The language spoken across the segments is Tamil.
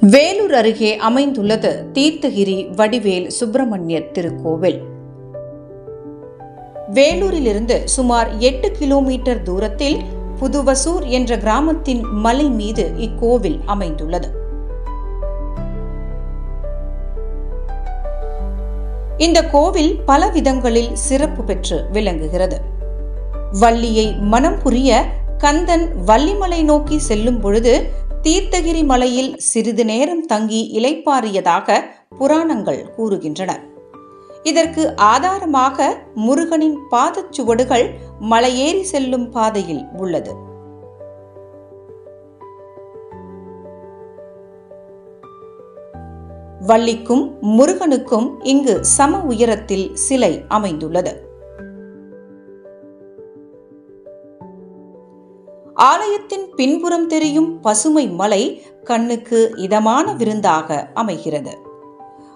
வேலூர் அருகே அமைந்துள்ளது தீர்த்தகிரி வடிவேல் சுப்பிரமணியர் திருக்கோவில். வேலூரிலிருந்து சுமார் எட்டு கிலோமீட்டர் தூரத்தில் புதுவசூர் என்ற கிராமத்தின் மலை மீது இக்கோவில் அமைந்துள்ளது. இந்த கோவில் பல விதங்களில் சிறப்பு பெற்று விளங்குகிறது. வள்ளியை மனம் புரிய கந்தன் வள்ளிமலை நோக்கி செல்லும் பொழுது தீர்த்தகிரி மலையில் சிறிது நேரம் தங்கி இலைப்பாரியதாக புராணங்கள் கூறுகின்றன. இதற்கு ஆதாரமாக முருகனின் பாதச்சுவடுகள் மலையேறி செல்லும் பாதையில் உள்ளது. வள்ளிக்கும் முருகனுக்கும் இங்கு சம உயரத்தில் சிலை அமைந்துள்ளது. ஆலயத்தின் பின்புறம் தெரியும் பசுமை மலை கண்ணுக்கு இதமான விருந்தாக அமைகிறது.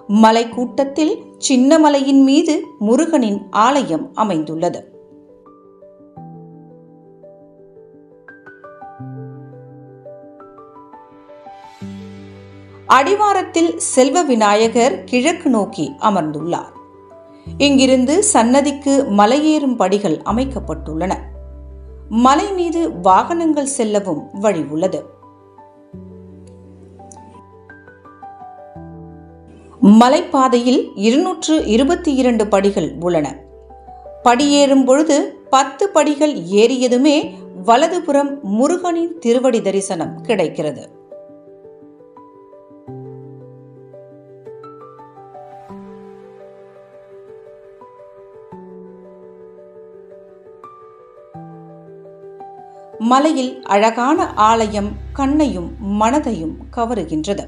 மலை கூட்டத்தில் சின்ன மலையின் மீது முருகனின் ஆலயம் அமைந்துள்ளது. அடிவாரத்தில் செல்வ விநாயகர் கிழக்கு நோக்கி அமர்ந்துள்ளார். இங்கிருந்து சன்னதிக்கு மலையேறும் படிகள் அமைக்கப்பட்டுள்ளன. மலை மீது வாகனங்கள் செல்லவும் வழி உள்ளது. மலைப்பாதையில் இருநூற்று இருபத்தி இரண்டு படிகள் உள்ளன. படியேறும் பொழுது பத்து படிகள் ஏறியதுமே வலதுபுறம் முருகனின் திருவடி தரிசனம் கிடைக்கிறது. மலையில் அழகான ஆலயம் கண்ணையும் மனதையும் கவருகின்றது.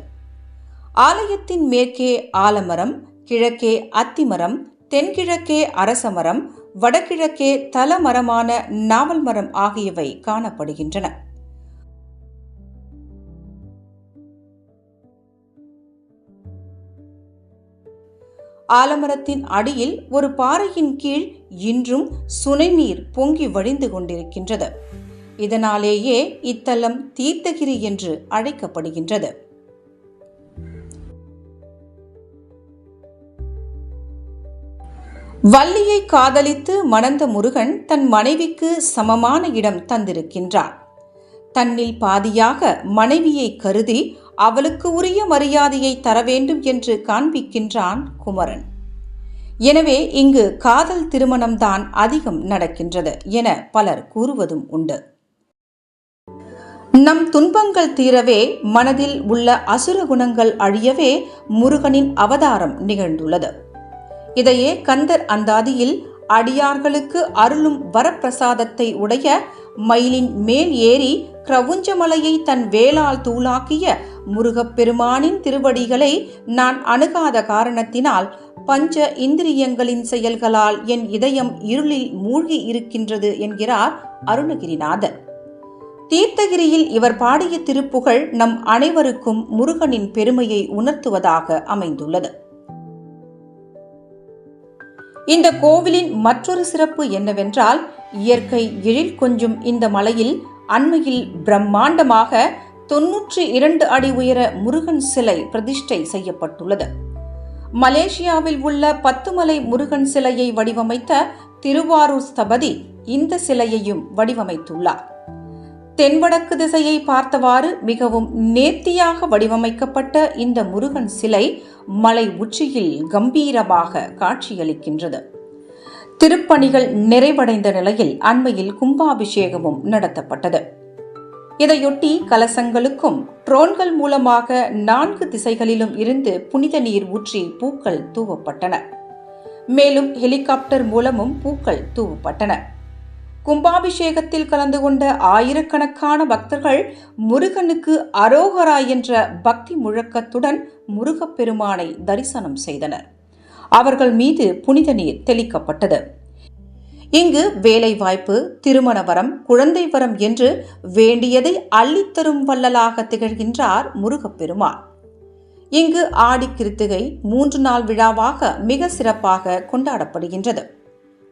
ஆலயத்தின் மேற்கே ஆலமரம் கிழக்கே அத்திமரம் தென்கிழக்கே அரசமரம் வடகிழக்கே தலமரமான நாவல் மரம் ஆகியவை காணப்படுகின்றன. ஆலமரத்தின் அடியில் ஒரு பாறையின் கீழ் இன்றும் சுனைநீர் பொங்கி வழிந்து கொண்டிருக்கின்றது. இதனாலேயே இத்தலம் தீர்த்தகிரி என்று அழைக்கப்படுகின்றது. வள்ளியை காதலித்து மணந்த முருகன் தன் மனைவிக்கு சமமான இடம் தந்திருக்கின்றான் தன்னில் பாதியாக மனைவியை கருதி அவளுக்கு உரிய மரியாதையை தர வேண்டும் என்று காண்பிக்கின்றான் குமரன். எனவே இங்கு காதல் திருமணம்தான் அதிகம் நடக்கின்றது என பலர் கூறுவதும் உண்டு. நம் துன்பங்கள் தீரவே மனதில் உள்ள அசுர குணங்கள் அழியவே முருகனின் அவதாரம் நிகழ்ந்துள்ளது. இதையே கந்தர் அந்தாதியில் அடியார்களுக்கு அருளும் வரப்பிரசாதத்தை உடைய மயிலின் மேல் ஏறி கிரவுஞ்சமலையை தன் வேளால் தூளாக்கிய முருகப்பெருமானின் திருவடிகளை நான் அணுகாத காரணத்தினால் பஞ்ச இந்திரியங்களின் செயல்களால் என் இதயம் இருளில் மூழ்கி இருக்கின்றது என்கிறார் அருணகிரிநாதர். தீர்த்தகிரியில் இவர் பாடிய திருப்புகழ் நம் அனைவருக்கும் முருகனின் பெருமையை உணர்த்துவதாக அமைந்துள்ளது. இந்த கோவிலின் மற்றொரு சிறப்பு என்னவென்றால் இயற்கை எழில் கொஞ்சும் இந்த மலையில் அண்மையில் பிரம்மாண்டமாக தொன்னூற்றி இரண்டு அடி உயர முருகன் சிலை பிரதிஷ்டை செய்யப்பட்டுள்ளது. மலேசியாவில் உள்ள பத்துமலை முருகன் சிலையை வடிவமைத்த திருவாரூர் ஸ்தபதி இந்த சிலையையும் வடிவமைத்துள்ளார். தென்வடக்கு திசையை பார்த்தவாறு மிகவும் நேர்த்தியாக வடிவமைக்கப்பட்ட இந்த முருகன் சிலை மலை உச்சியில் கம்பீரமாக காட்சியளிக்கின்றது. திருப்பணிகள் நிறைவடைந்த நிலையில் அண்மையில் கும்பாபிஷேகமும் நடத்தப்பட்டது. இதையொட்டி கலசங்களுக்கும் ட்ரோன்கள் மூலமாக நான்கு திசைகளிலும் இருந்து புனித நீர் ஊற்றி பூக்கள் தூவப்பட்டன. மேலும் ஹெலிகாப்டர் மூலமும் பூக்கள் தூவப்பட்டன. கும்பாபிஷேகத்தில் கலந்து கொண்ட ஆயிரக்கணக்கான பக்தர்கள் முருகனுக்கு அரோகரா என்ற பக்தி முழக்கத்துடன் முருகப்பெருமானை தரிசனம் செய்தனர். அவர்கள் மீது புனித நீர் தெளிக்கப்பட்டது. இங்கு வேலைவாய்ப்பு திருமண வரம் குழந்தை வரம் என்று வேண்டியதை அள்ளித்தரும் வள்ளலாக திகழ்கின்றார் முருகப்பெருமான். இங்கு ஆடி கிருத்திகை மூன்று நாள் விழாவாக மிக சிறப்பாக கொண்டாடப்படுகின்றது.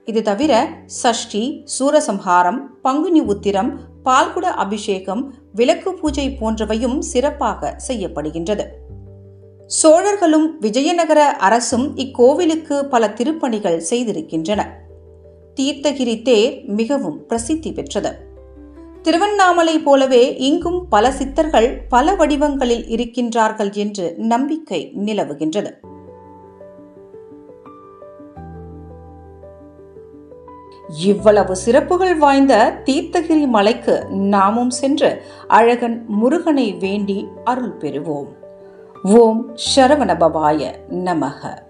இது தவிர சஷ்டி சூரசம்ஹாரம் பங்குனி உத்திரம் பால்குட அபிஷேகம் விளக்கு பூஜை போன்றவையும் சிறப்பாக செய்யப்படுகின்றது. சோழர்களும் விஜயநகர அரசும் இக்கோவிலுக்கு பல திருப்பணிகள் செய்திருக்கின்றன. தீர்த்தகிரி தேர் மிகவும் பிரசித்தி பெற்றது. திருவண்ணாமலை போலவே இங்கும் பல சித்தர்கள் பல வடிவங்களில் இருக்கின்றார்கள் என்று நம்பிக்கை நிலவுகின்றது. இவ்வளவு சிறப்புகள் வாய்ந்த தீர்த்தகிரி மலைக்கு நாமும் சென்று அழகன் முருகனை வேண்டி அருள் பெறுவோம். ஓம் சரவணபவாய நமக.